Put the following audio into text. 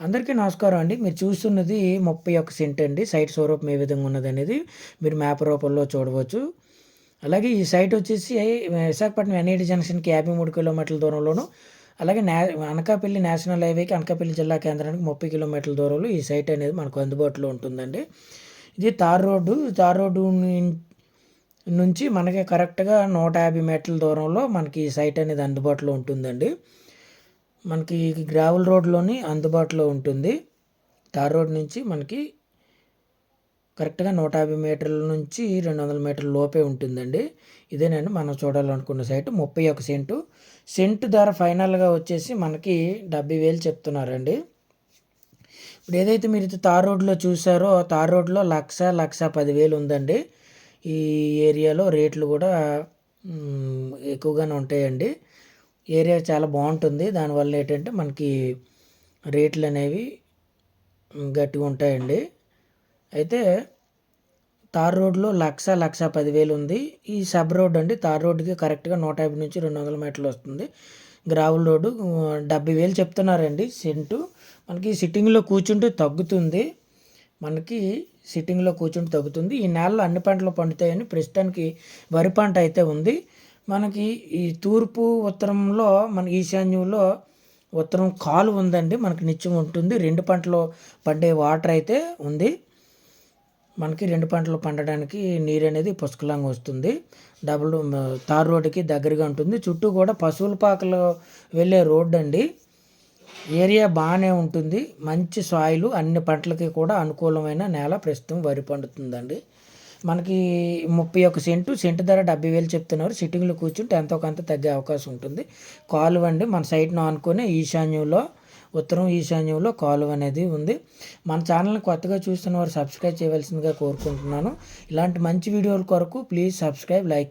అందరికీ నమస్కారం అండి. మీరు చూస్తున్నది ముప్పై ఒక్క సెంట్ అండి. సైట్ స్వరూపం ఏ విధంగా ఉన్నది అనేది మీరు మ్యాప్ రూపంలో చూడవచ్చు. అలాగే ఈ సైట్ వచ్చేసి విశాఖపట్నం ఎన్ఐటి జంక్షన్కి యాభై మూడు కిలోమీటర్ల దూరంలోను అలాగే నా అనకాపల్లి నేషనల్ హైవేకి అనకాపల్లి జిల్లా కేంద్రానికి ముప్పై కిలోమీటర్ల దూరంలో ఈ సైట్ అనేది మనకు అందుబాటులో ఉంటుందండి. ఇది తార్ రోడ్డు. తార్ రోడ్డు నుంచి మనకి కరెక్ట్గా నూట యాభై మీటర్ల దూరంలో మనకి ఈ సైట్ అనేది అందుబాటులో ఉంటుందండి. మనకి గ్రావెల్ రోడ్లోని అందుబాటులో ఉంటుంది. తార్ రోడ్ నుంచి మనకి కరెక్ట్గా నూట యాభై మీటర్ల నుంచి రెండు వందల మీటర్ల లోపే ఉంటుందండి. ఇదేనండి మనం చూడాలనుకున్న సైట్. ముప్పై ఒక సెంటు. సెంటు ధర ఫైనల్గా వచ్చేసి మనకి డెబ్బై వేలు చెప్తున్నారండి. ఇప్పుడు ఏదైతే మీరు తార్ రోడ్లో చూసారో తార్ రోడ్లో లక్ష లక్ష పదివేలు ఉందండి. ఈ ఏరియాలో రేట్లు కూడా ఎక్కువగానే ఉంటాయండి. ఏరియా చాలా బాగుంటుంది. దానివల్ల ఏంటంటే మనకి రేట్లు అనేవి గట్టిగా ఉంటాయండి. అయితే తార్ రోడ్లో లక్ష లక్ష పదివేలు ఉంది. ఈ సబ్ రోడ్ అండి తార్ రోడ్కి కరెక్ట్గా నూట యాభై నుంచి రెండు వందల మీటర్లు వస్తుంది. గ్రావెల్ రోడ్డు డెబ్బై వేలు చెప్తున్నారండి సెంటు. మనకి సిట్టింగ్లో కూర్చుంటే తగ్గుతుంది. మనకి సిట్టింగ్లో కూర్చుంటే తగ్గుతుంది. ఈ నెలలో అన్ని పంటలు పండుతాయని ప్రస్తుతానికి వరి పంట అయితే ఉంది. మనకి ఈ తూర్పు ఉత్తరంలో మన ఈశాన్యంలో ఉత్తరం కాలు ఉందండి. మనకి నిత్యం ఉంటుంది. రెండు పంటలు పండే వాటర్ అయితే ఉంది. మనకి రెండు పంటలు పండడానికి నీరు అనేది పుష్కలంగా వస్తుంది. డబుల్ తార్ రోడ్డుకి దగ్గరగా ఉంటుంది. చుట్టూ కూడా పశువుల పాకలు వెళ్ళే రోడ్డు అండి. ఏరియా బాగానే ఉంటుంది. మంచి సాయిలు అన్ని పంటలకి కూడా అనుకూలమైన నేల ప్రస్తుతం వరి పండుతుందండి. మనకి ముప్పై ఒక సెంటు సెంటు ధర డెబ్బై వేలు చెప్తున్నారు. సిట్టింగ్లో కూర్చుంటే ఎంతో కొంత తగ్గే అవకాశం ఉంటుంది. కాలువ అండి మన సైట్ను ఆనుకొని ఈశాన్యంలో ఉత్తరం ఈశాన్యంలో కాలువ అనేది ఉంది. మన ఛానల్ని కొత్తగా చూస్తున్న వారు సబ్స్క్రైబ్ చేయవలసిందిగా కోరుకుంటున్నాను. ఇలాంటి మంచి వీడియోల కొరకు ప్లీజ్ సబ్స్క్రైబ్ లైక్